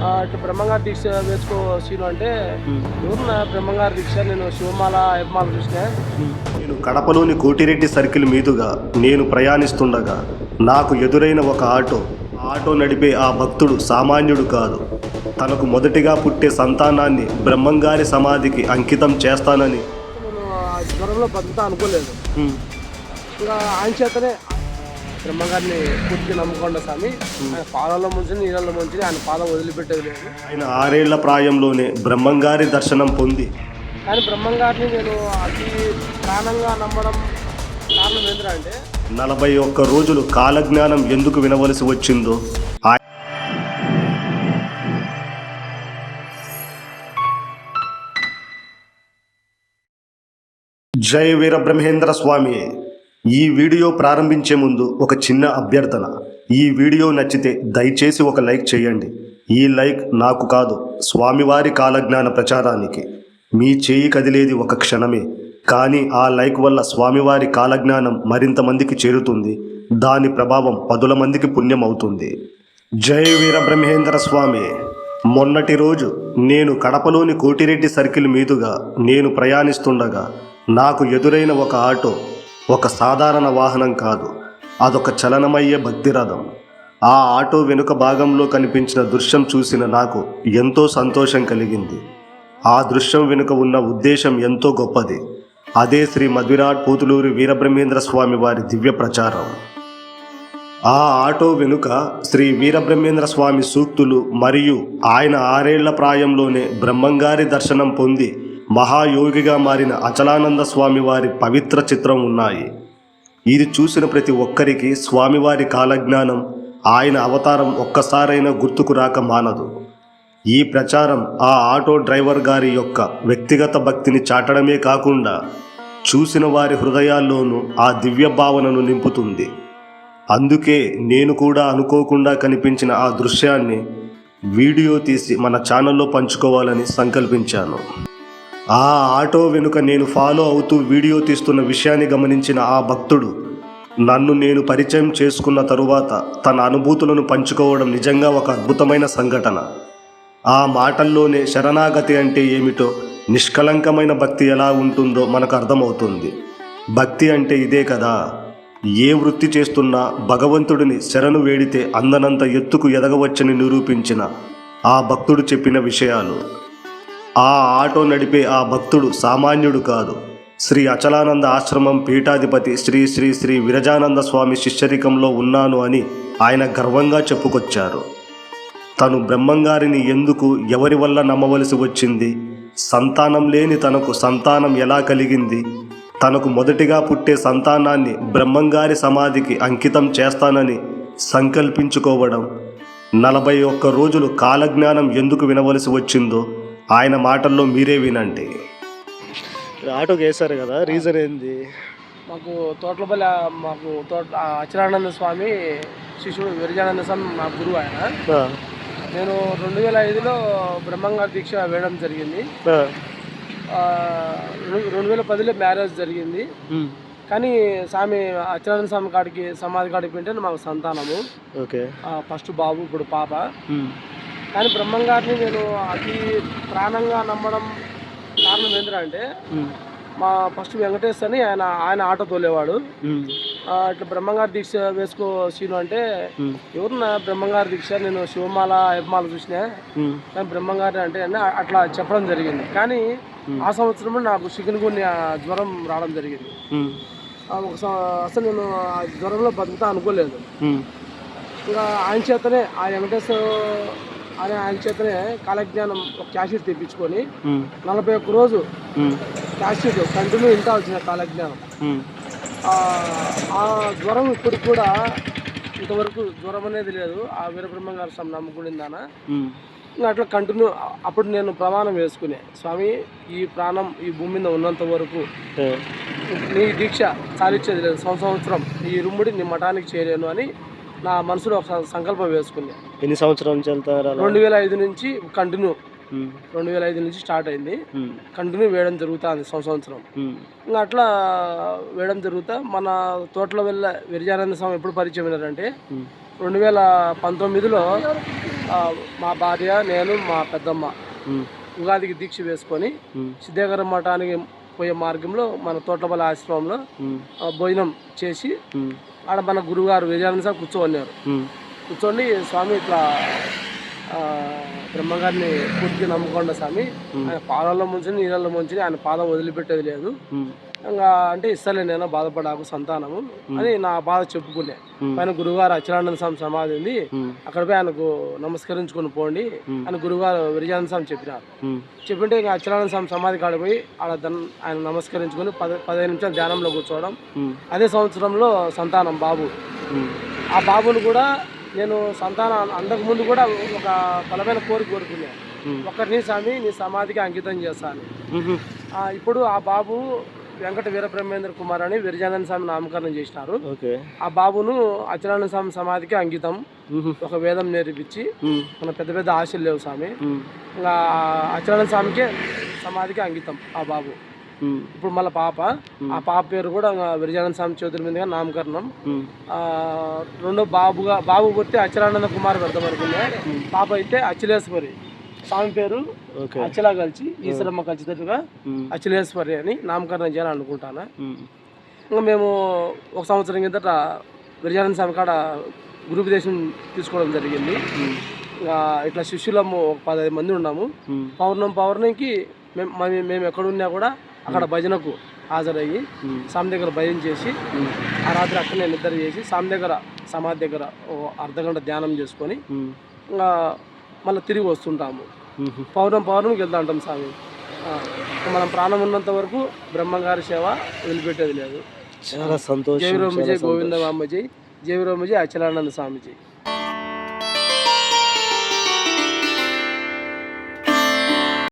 ఇట్లా బ్రహ్మంగారి దీక్ష వేసుకో సీను అంటే ఎవరు నా బ్రహ్మంగారి దీక్ష? నేను శివమాల యజ్మాల చూసిన. నేను కడపలోని కోటిరెడ్డి సర్కిల్ మీదుగా నేను ప్రయాణిస్తుండగా నాకు ఎదురైన ఒక ఆటో ఆటో నడిపే ఆ భక్తుడు సామాన్యుడు కాదు. తనకు మొదటిగా పుట్టే సంతానాన్ని బ్రహ్మంగారి సమాధికి అంకితం చేస్తానని. నేను ఆ జ్వరంలో బతుకుతా అనుకోలేదు. ఇంకా ఆయన చేతనే బ్రహ్మంగారిని పూర్తిగా నమ్ముకోండి స్వామి. ఆయన పాదాల్లో ముంచి నీళ్ళలో ముంచి ఆయన పాదం వదిలిపెట్టేది లేదు. ఆయన ఆరేళ్ళ ప్రాయంలోనే బ్రహ్మంగారి దర్శనం పొంది. కానీ బ్రహ్మంగారిని నేను అతి ప్రాణంగా నమ్మడం కారణం ఏంటంటే అంటే నలభై ఒక్క రోజులు కాలజ్ఞానం ఎందుకు వినవలసి వచ్చిందో? జై వీరబ్రహ్మేంద్ర స్వామి. ఈ వీడియో ప్రారంభించే ముందు ఒక చిన్న అభ్యర్థన. ఈ వీడియో నచ్చితే దయచేసి ఒక లైక్ చేయండి. ఈ లైక్ నాకు కాదు స్వామివారి కాలజ్ఞాన ప్రచారానికి. మీ చేయి కదిలేది ఒక క్షణమే. కానీ ఆ లైక్ వల్ల స్వామివారి కాలజ్ఞానం మరింత మందికి చేరుతుంది. దాని ప్రభావం పదుల మందికి పుణ్యం అవుతుంది జై వీరబ్రహ్మేంద్ర స్వామి. మొన్నటి రోజు నేను కడపలోని కోటిరెడ్డి సర్కిల్ మీదుగా నేను ప్రయాణిస్తుండగా నాకు ఎదురైన ఒక ఆటో ఒక సాధారణ వాహనం కాదు. అదొక చలనమయ్యే భక్తిరథం. ఆ ఆటో వెనుక భాగంలో కనిపించిన దృశ్యం చూసిన నాకు ఎంతో సంతోషం కలిగింది. ఆ దృశ్యం వెనుక ఉన్న ఉద్దేశం ఎంతో గొప్పది. అదే శ్రీ మధురాట్ పూతులూరి వీరబ్రహ్మేంద్ర స్వామి వారి దివ్య ప్రచారం. ఆ ఆటో వెనుక శ్రీ వీరబ్రహ్మేంద్ర స్వామి సూక్తులు మరియు ఆయన ఆరేళ్ళ ప్రాయంలోనే బ్రహ్మంగారి దర్శనం పొంది మహాయోగిగా మారిన అచలానంద స్వామి వారి పవిత్ర చిత్రం ఉన్నాయి. ఇది చూసిన ప్రతి ఒక్కరికి స్వామివారి కాలజ్ఞానం ఆయన అవతారం ఒక్కసారైనా గుర్తుకు రాక మానదు. ఈ ప్రచారం ఆ ఆటో డ్రైవర్ గారి యొక్క వ్యక్తిగత భక్తిని చాటడమే కాకుండా చూసిన వారి హృదయాల్లోనూ ఆ దివ్య భావనను నింపుతుంది. అందుకే నేను కూడా అనుకోకుండా కనిపించిన ఆ దృశ్యాన్ని వీడియో తీసి మన ఛానల్లో పంచుకోవాలని సంకల్పించాను. ఆ ఆటో వెనుక నేను ఫాలో అవుతూ వీడియో తీస్తున్న విషయాన్ని గమనించిన ఆ భక్తుడు నన్ను నేను పరిచయం చేసుకున్న తరువాత తన అనుభూతులను పంచుకోవడం నిజంగా ఒక అద్భుతమైన సంఘటన. ఆ మాటల్లోనే శరణాగతి అంటే ఏమిటో నిష్కలంకమైన భక్తి ఎలా ఉంటుందో మనకు అర్థమవుతుంది. భక్తి అంటే ఇదే కదా ఏ వృత్తి చేస్తున్నా భగవంతుడిని శరణు వేడితే అందనంత ఎత్తుకు ఎదగవచ్చని నిరూపించిన ఆ భక్తుడు చెప్పిన విషయాలు. ఆ ఆటో నడిపే ఆ భక్తుడు సామాన్యుడు కాదు. శ్రీ అచలానంద ఆశ్రమం పీఠాధిపతి శ్రీ శ్రీ శ్రీ విరజానంద స్వామి శిష్యరికంలో ఉన్నాను అని ఆయన గర్వంగా చెప్పుకొచ్చారు. తను బ్రహ్మంగారిని ఎందుకు ఎవరి వల్ల నమ్మవలసి వచ్చింది? సంతానం లేని తనకు సంతానం ఎలా కలిగింది? తనకు మొదటిగా పుట్టే సంతానాన్ని బ్రహ్మంగారి సమాధికి అంకితం చేస్తానని సంకల్పించుకోవడం నలభై ఒక్క రోజులు కాలజ్ఞానం ఎందుకు వినవలసి వచ్చిందో ఆయన మాటల్లో మీరే వినండి. ఆటోకి వేశారు కదా రీజన్ ఏంది? మాకు తోటలపల్లి మాకు తోట ఆ అచలానంద స్వామి శిష్యుడు విరజానంద స్వామి మా గురువు ఆయన. నేను రెండు వేల ఐదులో బ్రహ్మంగారి దీక్ష వేయడం జరిగింది. ఆ, రెండు- రెండు వేల పదిలో మ్యారేజ్ జరిగింది. కానీ స్వామి అచలానంద స్వామి కాడికి సమాధి కాడికి వింటే మాకు సంతానము. ఓకే. ఆ, ఫస్ట్ బాబు ఇప్పుడు పాప. కానీ బ్రహ్మంగారిని నేను అతి ప్రాణంగా నమ్మడం కారణం ఏంటంటే మా ఫస్ట్ వెంకటేష్ అని ఆయన ఆయన ఆటో తోలేవాడు. ఆ, ఇట్లా బ్రహ్మంగారి దీక్ష వేసుకో సీను అంటే ఎవరు నా బ్రహ్మంగారి దీక్ష నేను శివమాల యజ్మాల చూసిన కానీ బ్రహ్మంగారి అంటే అట్లా చెప్పడం జరిగింది. కానీ ఆ సంవత్సరం నాకు చికెన్ గున్యా జ్వరం రావడం జరిగింది. ఆ ఒక అసలు నేను ఆ జ్వరంలో బతుకుతా అనుకోలేదు. ఇంకా ఆయన చేతనే ఆ వెంకటేశ్వర ఆయన ఆయన చేతనే కాలజ్ఞానం ఒక క్యాషీట్ తెప్పించుకొని నలభై ఒక్క రోజు క్యాషీట్ కంటిన్యూ ఇంటా వచ్చిన కాలజ్ఞానం. ఆ, జ్వరం ఇప్పటికి కూడా ఇంతవరకు జ్వరం అనేది లేదు. ఆ వీరబ్రహ్మ గారు స్వామి నమ్ముకునిందాన అట్లా కంటిన్యూ అప్పుడు నేను ప్రమాణం వేసుకునే. స్వామి ఈ ప్రాణం ఈ భూమి మీద ఉన్నంత వరకు నీ దీక్ష చాలిచ్చేది లేదు. సంవ- సంవత్సరం ఈ రుమ్ముడి నీ మఠానికి చేరాను అని నా మనసులో ఒక సంకల్పం వేసుకునే. ఎన్ని సంవత్సరాల నుంచి వెళ్తారు రెండు వేల ఐదు నుంచి కంటిన్యూ. రెండు వేల ఐదు నుంచి స్టార్ట్ అయింది. కంటిన్యూ వేయడం జరుగుతుంది సంవ- సంవత్సరం. ఇంకా అట్లా వేయడం జరుగుతా మన తోటలో వెళ్ళ విరజానంద స్వామి ఎప్పుడు పరిచయం అయినారంటే రెండు వేల పంతొమ్మిదిలో మా భార్య నేను మా పెద్దమ్మ ఉగాదికి దీక్ష వేసుకొని సిద్ధేశ్వర మఠానికి పోయే మార్గంలో మన తోటపల్లి ఆశ్రమంలో భోజనం చేసి ఆడ మన గురుగారు విజయానంద సార్ కూర్చోన్నారు కూర్చోండి స్వామి ఇట్లా బ్రహ్మగారిని పూర్తిగా నమ్ముకోండి స్వామి. ఆయన పాలల్లో ముంచి నీళ్ళల్లో ముంచి ఆయన పాదం వదిలిపెట్టేది లేదు. ఇంకా అంటే ఇస్తలే నేను బాధపడాకు సంతానము అని నా బాధ చెప్పుకునే. పైన గురుగారు అచలానంద స్వామి సమాధి ఉంది. అక్కడ పోయి ఆయనకు నమస్కరించుకొని పోండి అని గురుగారు విజయానంద స్వామి చెప్పినారు. చెప్పింటే ఇంకా అచలానంద స్వామి సమాధి కాడ పోయి ఆడ ఆయన నమస్కరించుకొని పద పదిహేను నిమిషాలు ధ్యానంలో కూర్చోవడం. అదే సంవత్సరంలో సంతానం బాబు. ఆ బాబును కూడా నేను సంతానం అందక ముందు కూడా ఒక బలమైన కోరిక కోరుకున్నాను ఒక్కరిని స్వామి నీ సమాధికి అంకితం చేస్తాను ఇప్పుడు ఆ బాబు వెంకట వీరబ్రహ్మేంద్ర కుమార్ అని విరజానంద స్వామి నామకరణం చేసినారు. ఆ బాబును అచలానంద స్వామి సమాధికి అంకితం. ఒక వేదం నేర్పించి మన పెద్ద పెద్ద ఆశలు లేవు స్వామి. ఇంకా అచలానంద స్వామికే సమాధికి అంకితం ఆ బాబు. ఇప్పుడు మళ్ళీ పాప. ఆ పాప పేరు కూడా ఇంకా విరజానంద స్వామి చేతుల మీదుగా నామకరణం. ఆ, రెండో బాబుగా బాబు పుట్టి అచలానంద కుమార్ పెడతాం అనుకున్నా. పాప అయితే అఖిలేశ్వరి స్వామి పేరు. అచల కలిసి ఈశ్వరమ్మ కలిసినట్టుగా అఖిలేశ్వరి అని నామకరణం చేయాలని అనుకుంటాను ఇంకా మేము ఒక సంవత్సరం కిందట విరజానంద స్వామి కాడ గురుపదేశం తీసుకోవడం జరిగింది. ఇంకా ఇట్లా శిష్యులము ఒక పదహైదు మంది ఉన్నాము. పౌర్ణం పౌర్ణమికి మేము మేము- మేము ఎక్కడున్నా కూడా అక్కడ భజనకు హాజరయ్యి స్వామి దగ్గర భజన చేసి ఆ రాత్రి అక్కడనే నిద్ర చేసి స్వామి దగ్గర సమాధి దగ్గర ఓ అర్ధగంట ధ్యానం చేసుకొని ఇంకా మళ్ళీ తిరిగి వస్తుంటాము. పౌర్ణం పౌర్ణమికి వెళ్తా ఉంటాం స్వామి. మనం ప్రాణం ఉన్నంత వరకు బ్రహ్మంగారి సేవ వదిలిపెట్టేది లేదు. చాలా సంతోషం జయవిరామజీ గోవింద వామజీ జయవిరామజీ అచలానంద స్వామిజీ